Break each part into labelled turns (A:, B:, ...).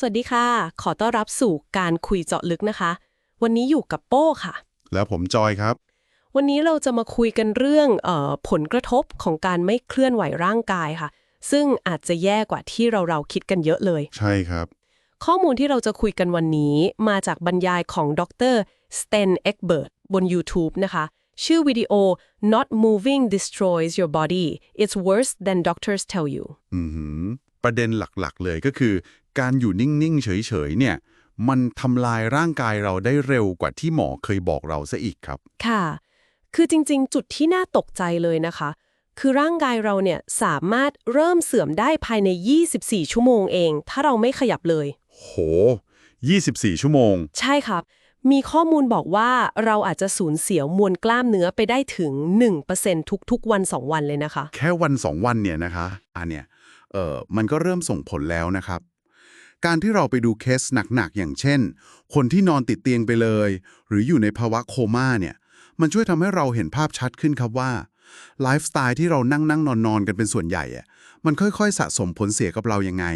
A: สวัสดีค่ะ ขอต้อนรับสู่การคุยเจาะลึกนะคะ วันนี้อยู่กับโป้ค่ะ
B: แล้วผมจอยครับ
A: วันนี้เราจะมาคุยกันเรื่องเออผลกระทบของการไม่เคลื่อนไหวร่างกายค่ะ ซึ่งอาจจะแย่กว่าที่เราเราคิดกันเยอะเลย
B: ใช่ครับ
A: ข้อมูลที่เราจะคุยกันวันนี้มาจากบรรยายของดรสเตนเอ็กเบิร์ตบน YouTube นะคะ ชื่อวิดีโอ Not Moving Destroys Your Body It's Worse Than Doctors Tell You
B: อือหือ ประเด็นหลักๆ เลยก็คือ การอยู่นิ่ง ๆ เฉย ๆ เนี่ยมันทำลายร่างกายเราได้เร็วกว่าที่หมอเคยบอกเราซะอีกครับ
A: ค่ะ คือจริง ๆ จุดที่น่าตกใจเลยนะคะ คือร่างกายเราเนี่ยสามารถเริ่มเสื่อมได้ภายใน 24 ชั่วโมงเอง ถ้าเราไม่ขยับเลย
B: โห 24 ชั่วโมง
A: ใช่ครับ มีข้อมูลบอกว่าเราอาจจะสูญเสียมวลกล้ามเนื้อไปได้ถึง 1%ทุกๆ วัน 2 วันเลยนะคะ
B: แค่วันสองวันเนี่ยนะคะอันเนี่ยเออมันก็เริ่มส่งผลแล้วนะครับ การที่เราไปดูเคสหนักๆ อย่างเช่น คนที่นอนติดเตียงไปเลย หรืออยู่ในภาวะโคม่าเนี่ย มันช่วยทำให้เราเห็นภาพชัดขึ้นครับว่าไลฟ์สไตล์ที่เรานั่งนั่งนอนนอนๆกันเป็นส่วนใหญ่อะมันค่อยๆ สะสมผลเสียกับเรายังไง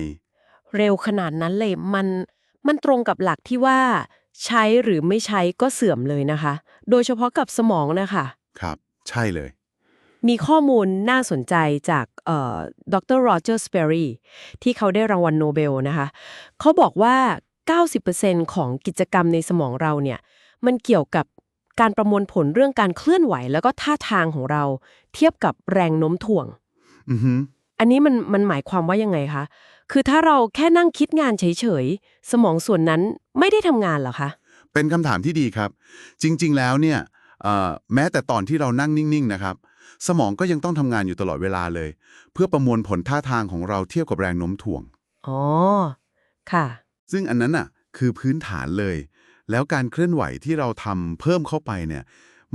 A: เร็วขนาดนั้นเลยมันมันตรงกับหลักที่ว่า ใช้หรือไม่ใช้ก็เสื่อมเลยนะคะ โดยเฉพาะกับสมองนะคะ
B: ครับ ใช่เลย
A: มีข้อมูลน่าสนใจจากดรโรเจอร์สเปอรีที่เขาได้รางวัลโนเบลนะคะ เขาบอกว่า 90%ของกิจกรรมในสมองเราเนี่ย มันเกี่ยวกับการประมวลผลเรื่องการเคลื่อนไหว แล้วก็ท่าทางของเราเทียบกับแรงโน้มถ่วง
B: อือหือ
A: อันนี้มันมันหมายความว่ายังไงคะ คือถ้าเราแค่นั่งคิดงานเฉยๆ สมองส่วนนั้นไม่ได้ทำงานเหรอคะ
B: เป็นคำถามที่ดีครับ จริง ๆ แล้วเนี่ยเอ่อแม้แต่ตอนที่เรานั่งนิ่ง ๆ นะครับ สมองก็ยังต้องทำงานอยู่ตลอดเวลาเลย เพื่อประมวลผลท่าทางของเราเทียบกับแรงโน้มถ่วง
A: อ๋อ ค่ะ
B: ซึ่งอันนั้นน่ะ คือพื้นฐานเลย แล้วการเคลื่อนไหวที่เราทำเพิ่มเข้าไปเนี่ย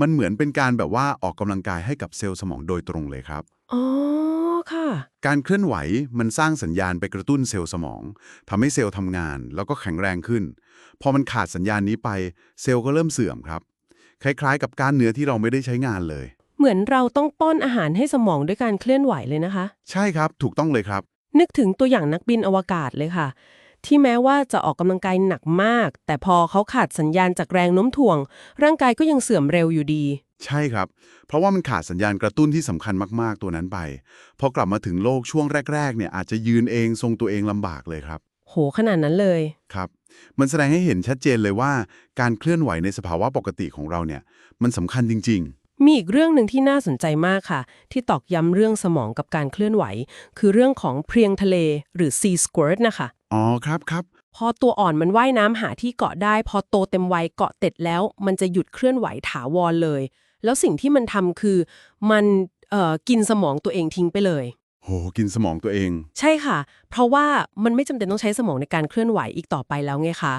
B: มันเหมือนเป็นการแบบว่าออกกำลังกายให้กับเซลล์สมองโดยตรงเลยครับ
A: อ๋อ ค่ะ
B: การเคลื่อนไหวมันสร้างสัญญาณไปกระตุ้นเซลล์สมองทำให้เซลล์ทำงาน แล้วก็แข็งแรงขึ้น พอมันขาดสัญญาณนี้ไป เซลล์ก็เริ่มเสื่อมครับ คล้ายๆ กับกล้ามเนื้อที่เราไม่ได้ใช้งานเลย
A: เหมือนเราต้องป้อนอาหารให้สมองด้วยการเคลื่อนไหวเลยนะคะ
B: ใช่ครับถูกต้องเลยครับ
A: นึกถึงตัวอย่างนักบินอวกาศเลยค่ะ ที่แม้ว่าจะออกกำลังกายหนักมาก แต่พอเขาขาดสัญญาณจากแรงโน้มถ่วง ร่างกายก็ยังเสื่อมเร็วอยู่ดี
B: ใช่ครับ เพราะว่ามันขาดสัญญาณกระตุ้นที่สำคัญมาก ๆ ตัวนั้นไป พอกลับมาถึงโลกช่วงแรก ๆ เนี่ยอาจจะยืนเองทรงตัวเองลำบากเลยครับ
A: โหขนาดนั้นเลย
B: ครับ มันแสดงให้เห็นชัดเจนเลยว่า การเคลื่อนไหวในสภาวะปกติของเราเนี่ย มันสำคัญจริง
A: มีอีกเรื่องหนึ่งที่น่าสนใจมากค่ะ ที่ตอกย้ำเรื่องสมองกับการเคลื่อนไหว คือเรื่องของเพลียงทะเลหรือ sea squirt นะคะ
B: ๆอ๋อครับครับ
A: พอตัวอ่อนมันว่ายน้ำหาที่เกาะได้ พอโตเต็มวัยเกาะเต็ดแล้ว มันจะหยุดเคลื่อนไหวถาวรเลย แล้วสิ่งที่มันทำคือ มันเอ่อกินสมองตัวเองทิ้งไปเลย
B: โหกินสมองตัวเอง
A: ใช่ค่ะ เพราะว่ามันไม่จำเป็นต้องใช้สมองในการเคลื่อนไหวอีกต่อไปแล้วไงคะ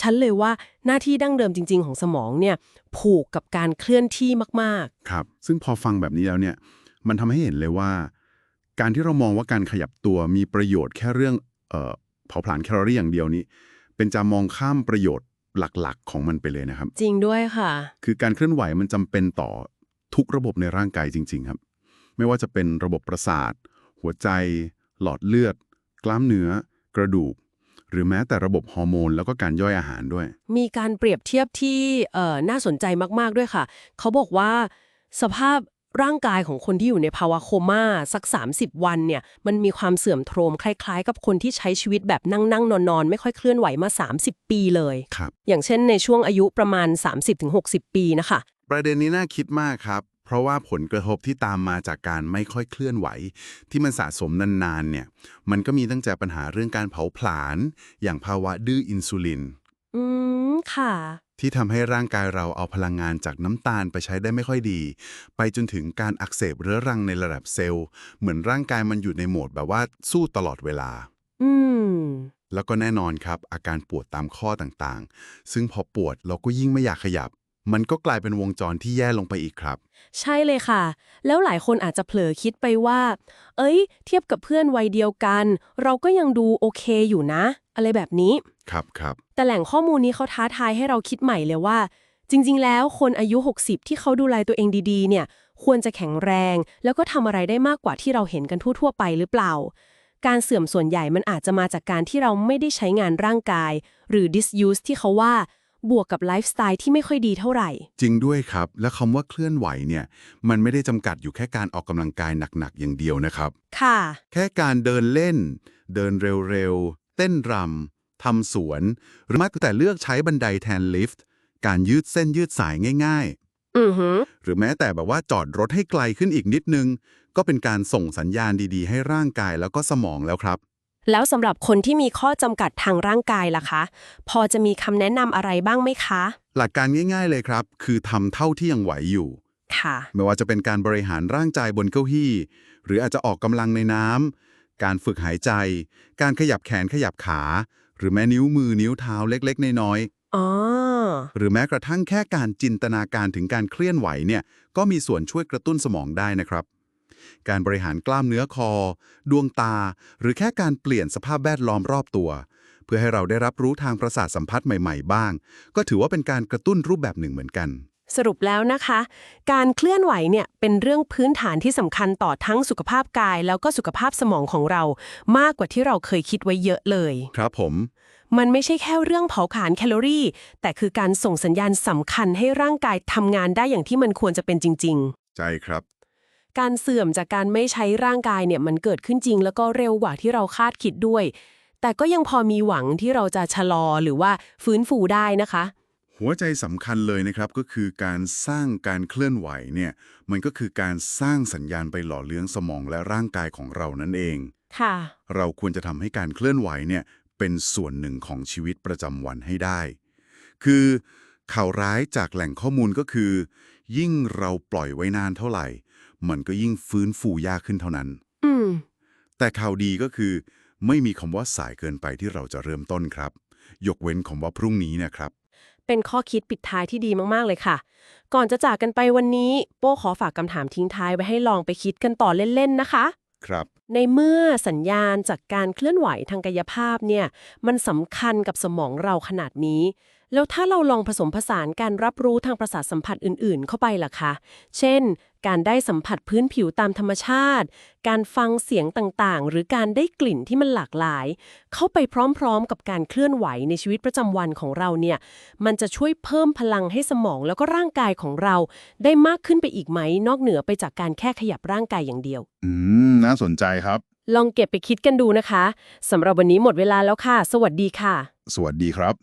A: ฉันเลยว่าหน้าที่ดั้งเดิมจริง ๆ ของสมองเนี่ยผูกกับการเคลื่อนที่มาก
B: ครับ ซึ่งพอฟังแบบนี้แล้วเนี่ย มันทำให้เห็นเลยว่า การที่เรามองว่าการขยับตัวมีประโยชน์แค่เรื่องเอ่อเผาผลาญแคลอรี่อย่างเดียวนี้ เป็นจะมองข้ามประโยชน์หลักๆ ของมันไปเลยนะครับ
A: ๆจริงด้วยค่ะ
B: คือการเคลื่อนไหวมันจำเป็นต่อทุกระบบในร่างกายจริง ๆ ครับ ไม่ว่าจะเป็นระบบประสาท หัวใจ หลอดเลือด กล้ามเนื้อ กระดูก หรือแม้แต่ระบบฮอร์โมนแล้วก็การย่อยอาหารด้วย
A: มีการเปรียบเทียบที่เอ่อน่าสนใจมากๆด้วยค่ะ เขาบอกว่าสภาพร่างกายของคนที่อยู่ในภาวะโคม่าสัก 30 วันเนี่ยมันมีความเสื่อมโทรมคล้ายๆ กับคนที่ใช้ชีวิตแบบนั่งนั่งนอนนอนๆไม่ค่อยเคลื่อนไหวมา 30 ปีเลย
B: ครับ
A: อย่างเช่นในช่วงอายุประมาณ 30-60 ปีนะคะ
B: ประเด็นนี้น่าคิดมากครับ เพราะว่าผลกระทบที่ตามมาจากการไม่ค่อยเคลื่อนไหว ที่มันสะสมนานๆเนี่ย มันก็มีตั้งแต่ปัญหาเรื่องการเผาผลาญ อย่างภาวะดื้ออินซูลิน
A: อืม ค่ะ
B: ที่ทำให้ร่างกายเราเอาพลังงานจากน้ำตาลไปใช้ได้ไม่ค่อยดี ไปจนถึงการอักเสบเรื้อรังในระดับเซลล์ เหมือนร่างกายมันอยู่ในโหมดแบบว่าสู้ตลอดเวลา
A: อืม
B: แล้วก็แน่นอนครับ อาการปวดตามข้อต่างๆ ซึ่งพอปวดเราก็ยิ่งไม่อยากขยับ มันก็กลายเป็นวงจรที่แย่ลงไปอีกครับ
A: ใช่เลยค่ะ แล้วหลายคนอาจจะเผลอคิดไปว่า เอ้ย เทียบกับเพื่อนวัยเดียวกัน เราก็ยังดูโอเคอยู่นะ อะไรแบบนี้
B: ครับครับ
A: แต่แหล่งข้อมูลนี้เขาท้าทายให้เราคิดใหม่เลยว่า จริง ๆ แล้วคนอายุ 60 ที่เขาดูแลตัวเองดีๆ เนี่ย ควรจะแข็งแรง แล้วก็ทำอะไรได้มากกว่าที่เราเห็นกันทั่ว ๆ ไปหรือเปล่า การเสื่อมส่วนใหญ่มันอาจจะมาจากการที่เราไม่ได้ใช้งานร่างกาย หรือ disuse ที่เขาว่า บวกกับไลฟ์สไตล์ที่ไม่ค่อยดีเท่าไหร่
B: จริงด้วยครับ และคำว่าเคลื่อนไหวเนี่ย มันไม่ได้จำกัดอยู่แค่การออกกำลังกายหนักๆ อย่างเดียวนะครับ
A: ค่ะ
B: แค่การเดินเล่น เดินเร็วๆ เต้นรำทำสวน หรือแม้แต่เลือกใช้บันไดแทนลิฟต์ การยืดเส้นยืดสายง่าย
A: อือหือ
B: ๆหรือแม้แต่แบบว่าจอดรถให้ไกลขึ้นอีกนิดนึง ก็เป็นการส่งสัญญาณดีๆ ให้ร่างกายแล้วก็สมองแล้วครับ
A: แล้วสำหรับคนที่มีข้อจำกัดทางร่างกายล่ะคะ พอจะมีคำแนะนำอะไรบ้างไหมคะ
B: หลักการง่ายๆเลยครับ คือทำเท่าที่ยังไหวอยู่
A: ค่ะ
B: ไม่ว่าจะเป็นการบริหารร่างกายบนเก้าอี้ หรืออาจจะออกกำลังในน้ำการฝึกหายใจ การขยับแขนขยับขา หรือแม้นิ้วมือนิ้วเท้าเล็กๆ น้อย
A: อ๋อ
B: ๆหรือแม้กระทั่งแค่การจินตนาการถึงการเคลื่อนไหวเนี่ย ก็มีส่วนช่วยกระตุ้นสมองได้นะครับ การบริหารกล้ามเนื้อคอ ดวงตา หรือแค่การเปลี่ยนสภาพแวดล้อมรอบตัว เพื่อให้เราได้รับรู้ทางประสาทสัมผัสใหม่ๆ บ้าง ก็ถือว่าเป็นการกระตุ้นรูปแบบหนึ่งเหมือนกัน
A: สรุปแล้วนะคะ การเคลื่อนไหวเนี่ยเป็นเรื่องพื้นฐานที่สำคัญต่อทั้งสุขภาพกาย แล้วก็สุขภาพสมองของเรา มากกว่าที่เราเคยคิดไว้เยอะเลย
B: ครับผม
A: มันไม่ใช่แค่เรื่องเผาผลาญแคลอรี่ แต่คือการส่งสัญญาณสำคัญให้ร่างกายทำงานได้อย่างที่มันควรจะเป็นจริง ๆ
B: ใช่ครับ
A: การเสื่อมจากการไม่ใช้ร่างกายเนี่ยมันเกิดขึ้นจริง แล้วก็เร็วกว่าที่เราคาดคิดด้วย แต่ก็ยังพอมีหวังที่เราจะชะลอหรือว่าฟื้นฟูได้นะคะ
B: หัวใจสำคัญเลยนะครับก็คือการสร้างการเคลื่อนไหวเนี่ยมันก็คือการสร้างสัญญาณไปหล่อเลี้ยงสมองและร่างกายของเรานั่นเอง
A: ค่ะ
B: เราควรจะทำให้การเคลื่อนไหวเนี่ยเป็นส่วนหนึ่งของชีวิตประจำวันให้ได้ คือ ข่าวร้ายจากแหล่งข้อมูลก็คือ ยิ่งเราปล่อยไว้นานเท่าไหร่ มันก็ยิ่งฟื้นฟูยากขึ้นเท่านั้น
A: อืม
B: แต่ข่าวดีก็คือ ไม่มีคำว่าสายเกินไปที่เราจะเริ่มต้นครับ ยกเว้นคำว่าพรุ่งนี้นะครับ
A: เป็นข้อคิดปิดท้ายที่ดีมาก ๆ เลยค่ะ ก่อนจะจากกันไปวันนี้ โป้ขอฝากคำถามทิ้งท้ายไว้ให้ลองไปคิดกันต่อเล่น ๆ นะคะ
B: ครับ
A: ในเมื่อสัญญาณจากการเคลื่อนไหวทางกายภาพเนี่ย มันสำคัญกับสมองเราขนาดนี้ แล้วถ้าเราลองผสมผสานการรับรู้ทางประสาทสัมผัสอื่น ๆ เข้าไปล่ะคะ เช่น การได้สัมผัสพื้นผิวตามธรรมชาติ การฟังเสียงต่างๆ หรือการได้กลิ่นที่มันหลากหลาย เข้าไปพร้อมๆ กับการเคลื่อนไหวในชีวิตประจำวันของเราเนี่ย มันจะช่วยเพิ่มพลังให้สมองแล้วก็ร่างกายของเรา ได้มากขึ้นไปอีกไหม นอกเหนือไปจากการแค่ขยับร่างกายอย่างเดียว
C: อืม น่าสนใจครับ
A: ลองเก็บไปคิดกันดูนะคะสำหรับวันนี้หมดเวลาแล้วค่ะ สวัสดีค่ะ
C: สวัสดีครับ